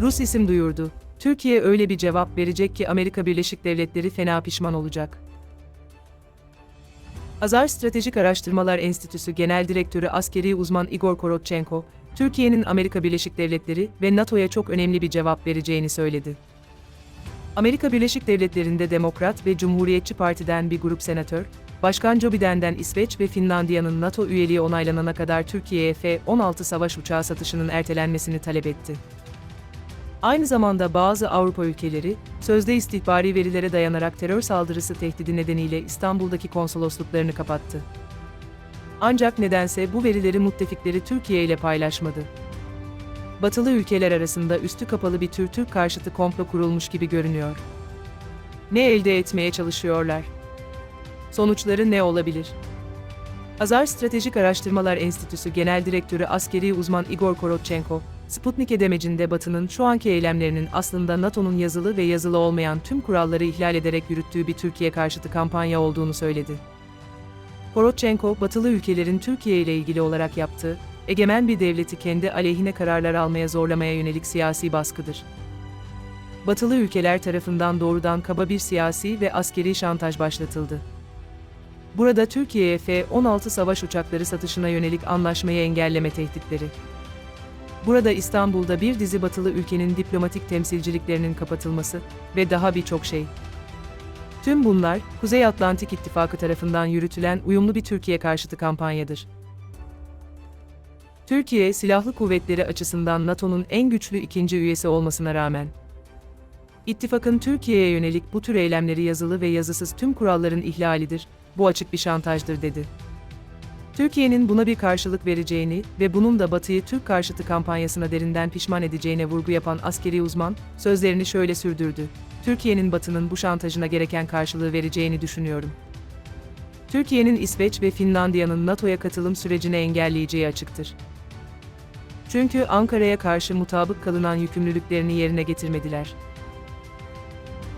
Rus isim duyurdu. Türkiye öyle bir cevap verecek ki Amerika Birleşik Devletleri fena pişman olacak. Azar Stratejik Araştırmalar Enstitüsü Genel Direktörü askeri uzman Igor Korotchenko, Türkiye'nin Amerika Birleşik Devletleri ve NATO'ya çok önemli bir cevap vereceğini söyledi. Amerika Birleşik Devletleri'nde Demokrat ve Cumhuriyetçi Parti'den bir grup senatör, Başkan Joe Biden'den İsveç ve Finlandiya'nın NATO üyeliği onaylanana kadar Türkiye'ye F-16 savaş uçağı satışının ertelenmesini talep etti. Aynı zamanda bazı Avrupa ülkeleri, sözde istihbari verilere dayanarak terör saldırısı tehdidi nedeniyle İstanbul'daki konsolosluklarını kapattı. Ancak nedense bu verileri müttefikleri Türkiye ile paylaşmadı. Batılı ülkeler arasında üstü kapalı bir tür Türk karşıtı komplo kurulmuş gibi görünüyor. Ne elde etmeye çalışıyorlar? Sonuçları ne olabilir? Azar Stratejik Araştırmalar Enstitüsü Genel Direktörü askeri uzman Igor Korotchenko, Sputnik demecinde Batı'nın şu anki eylemlerinin aslında NATO'nun yazılı ve yazılı olmayan tüm kuralları ihlal ederek yürüttüğü bir Türkiye karşıtı kampanya olduğunu söyledi. Korotchenko, Batılı ülkelerin Türkiye ile ilgili olarak yaptığı, egemen bir devleti kendi aleyhine kararlar almaya zorlamaya yönelik siyasi baskıdır. Batılı ülkeler tarafından doğrudan kaba bir siyasi ve askeri şantaj başlatıldı. Burada Türkiye'ye F-16 savaş uçakları satışına yönelik anlaşmayı engelleme tehditleri. Burada İstanbul'da bir dizi batılı ülkenin diplomatik temsilciliklerinin kapatılması ve daha birçok şey. Tüm bunlar, Kuzey Atlantik İttifakı tarafından yürütülen uyumlu bir Türkiye karşıtı kampanyadır. Türkiye, silahlı kuvvetleri açısından NATO'nun en güçlü ikinci üyesi olmasına rağmen, İttifakın Türkiye'ye yönelik bu tür eylemleri yazılı ve yazısız tüm kuralların ihlalidir, bu açık bir şantajdır dedi. Türkiye'nin buna bir karşılık vereceğini ve bunun da Batı'yı Türk karşıtı kampanyasına derinden pişman edeceğine vurgu yapan askeri uzman, sözlerini şöyle sürdürdü. Türkiye'nin Batı'nın bu şantajına gereken karşılığı vereceğini düşünüyorum. Türkiye'nin İsveç ve Finlandiya'nın NATO'ya katılım sürecini engelleyeceği açıktır. Çünkü Ankara'ya karşı mutabık kalınan yükümlülüklerini yerine getirmediler.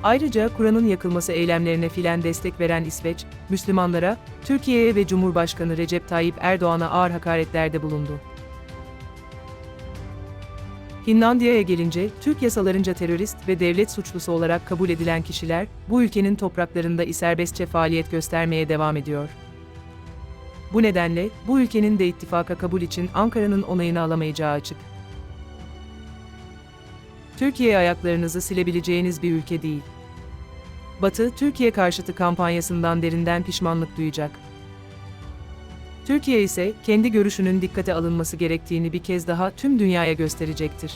Ayrıca Kur'an'ın yakılması eylemlerine filan destek veren İsveç, Müslümanlara, Türkiye'ye ve Cumhurbaşkanı Recep Tayyip Erdoğan'a ağır hakaretlerde bulundu. Finlandiya'ya gelince, Türk yasalarınca terörist ve devlet suçlusu olarak kabul edilen kişiler, bu ülkenin topraklarında serbestçe faaliyet göstermeye devam ediyor. Bu nedenle, bu ülkenin de ittifaka kabul için Ankara'nın onayını alamayacağı açık. Türkiye ayaklarınızı silebileceğiniz bir ülke değil. Batı, Türkiye karşıtı kampanyasından derinden pişmanlık duyacak. Türkiye ise kendi görüşünün dikkate alınması gerektiğini bir kez daha tüm dünyaya gösterecektir.